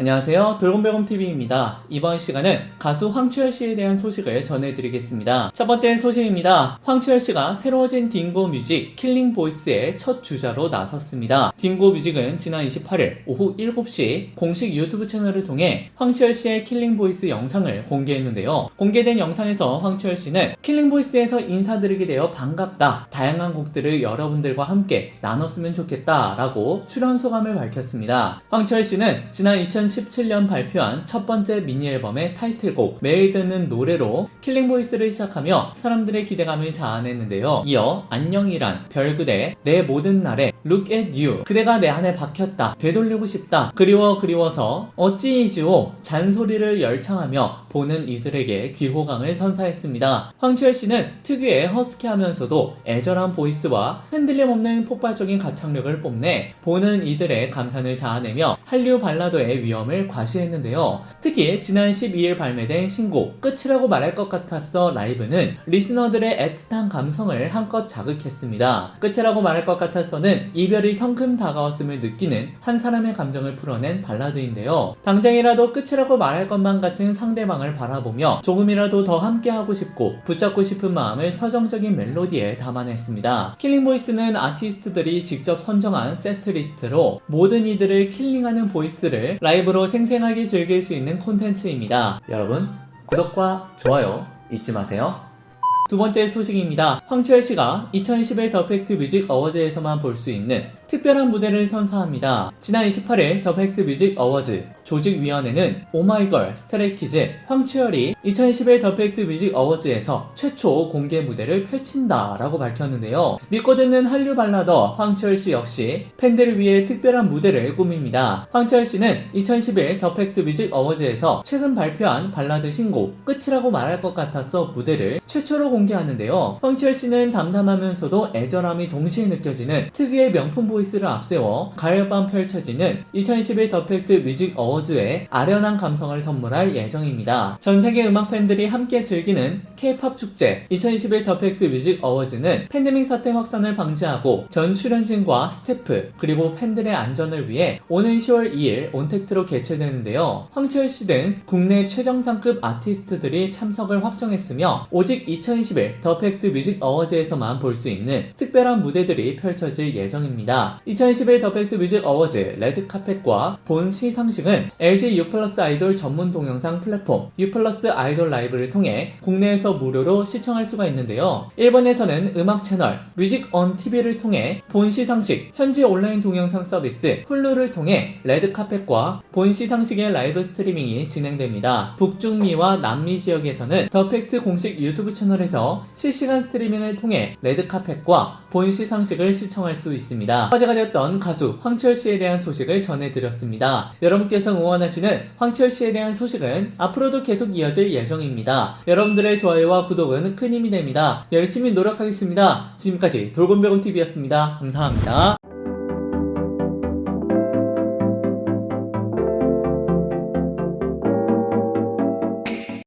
안녕하세요. 돌곰별곰TV입니다. 이번 시간은 가수 황치열 씨에 대한 소식을 전해드리겠습니다. 첫 번째 소식입니다. 황치열 씨가 새로워진 딩고 뮤직 킬링 보이스의 첫 주자로 나섰습니다. 딩고 뮤직은 지난 28일 오후 7시 공식 유튜브 채널을 통해 황치열 씨의 킬링 보이스 영상을 공개했는데요. 공개된 영상에서 황치열 씨는 킬링 보이스에서 인사드리게 되어 반갑다. 다양한 곡들을 여러분들과 함께 나눴으면 좋겠다라고 출연 소감을 밝혔습니다. 황치열 씨는 지난 2017년 발표한 첫 번째 미니 앨범의 타이틀곡 매일 듣는 노래로 킬링 보이스를 시작하며 사람들의 기대감을 자아냈는데요. 이어 안녕이란 별그대 내 모든 날에 Look at you 그대가 내 안에 박혔다 되돌리고 싶다 그리워 그리워서 어찌이지오 잔소리를 열창하며 보는 이들에게 귀호강을 선사했습니다. 황치열 씨는 특유의 허스키하면서도 애절한 보이스와 흔들림 없는 폭발적인 가창력을 뽐내 보는 이들의 감탄을 자아내며 한류 발라더의 위험을 과시했는데요. 특히 지난 12일 발매된 신곡 끝이라고 말할 것 같았어 라이브는 리스너들의 애틋한 감성을 한껏 자극했습니다. 끝이라고 말할 것 같았어는 이별이 성큼 다가왔음을 느끼는 한 사람의 감정을 풀어낸 발라드인데요. 당장이라도 끝이라고 말할 것만 같은 상대방 을 바라보며 조금이라도 더 함께하고 싶고 붙잡고 싶은 마음을 서정적인 멜로디에 담아냈습니다. 킬링 보이스는 아티스트들이 직접 선정한 세트리스트로 모든 이들을 킬링하는 보이스를 라이브로 생생하게 즐길 수 있는 콘텐츠입니다. 여러분, 구독과 좋아요 잊지 마세요. 두 번째 소식입니다. 황치열 씨가 2011더 팩트 뮤직 어워즈에서만 볼 수 있는 특별한 무대를 선사합니다. 지난 28일 더 팩트 뮤직 어워즈 조직위원회는 오마이걸, 스트레이키즈, 황치열이 2011 더 팩트 뮤직 어워즈에서 최초 공개 무대를 펼친다라고 밝혔는데요. 믿고 듣는 한류 발라더 황치열 씨 역시 팬들을 위해 특별한 무대를 꾸밉니다. 황치열 씨는 2011 더 팩트 뮤직 어워즈에서 최근 발표한 발라드 신곡 끝이라고 말할 것 같았어 무대를 최초로 공개하는데요. 황치열 씨는 담담하면서도 애절함이 동시에 느껴지는 특유의 명품 보이스를 앞세워 가을밤 펼쳐지는 2011 더 팩트 뮤직 어워즈 에 아련한 감성을 선물할 예정입니다. 전 세계 음악 팬들이 함께 즐기는 K-팝 축제 2021 더 팩트 뮤직 어워즈는 팬데믹 사태 확산을 방지하고 전 출연진과 스태프 그리고 팬들의 안전을 위해 오는 10월 2일 온택트로 개최되는데요. 황치열 씨등 국내 최정상급 아티스트들이 참석을 확정했으며 오직 2021 더 팩트 뮤직 어워즈에서만 볼 수 있는 특별한 무대들이 펼쳐질 예정입니다. 2021 더 팩트 뮤직 어워즈 레드카펫과 본 시상식은 LG U 플러스 아이돌 전문 동영상 플랫폼 U 플러스 아이돌 라이브를 통해 국내에서 무료로 시청할 수가 있는데요. 일본에서는 음악 채널 뮤직 언 TV를 통해 본 시 상식 현지 온라인 동영상 서비스 훌루를 통해 레드 카펫과 본 시 상식의 라이브 스트리밍이 진행됩니다. 북중미와 남미 지역에서는 더 팩트 공식 유튜브 채널에서 실시간 스트리밍을 통해 레드 카펫과 본 시 상식을 시청할 수 있습니다. 화제가 되었던 가수 황철 씨에 대한 소식을 전해드렸습니다. 여러분께서 응원하시는 황철 씨에 대한 소식은 앞으로도 계속 이어질 예정입니다. 여러분들의 좋아요와 구독은 큰 힘이 됩니다. 열심히 노력하겠습니다. 지금까지 돌곰배곰TV였습니다. 감사합니다.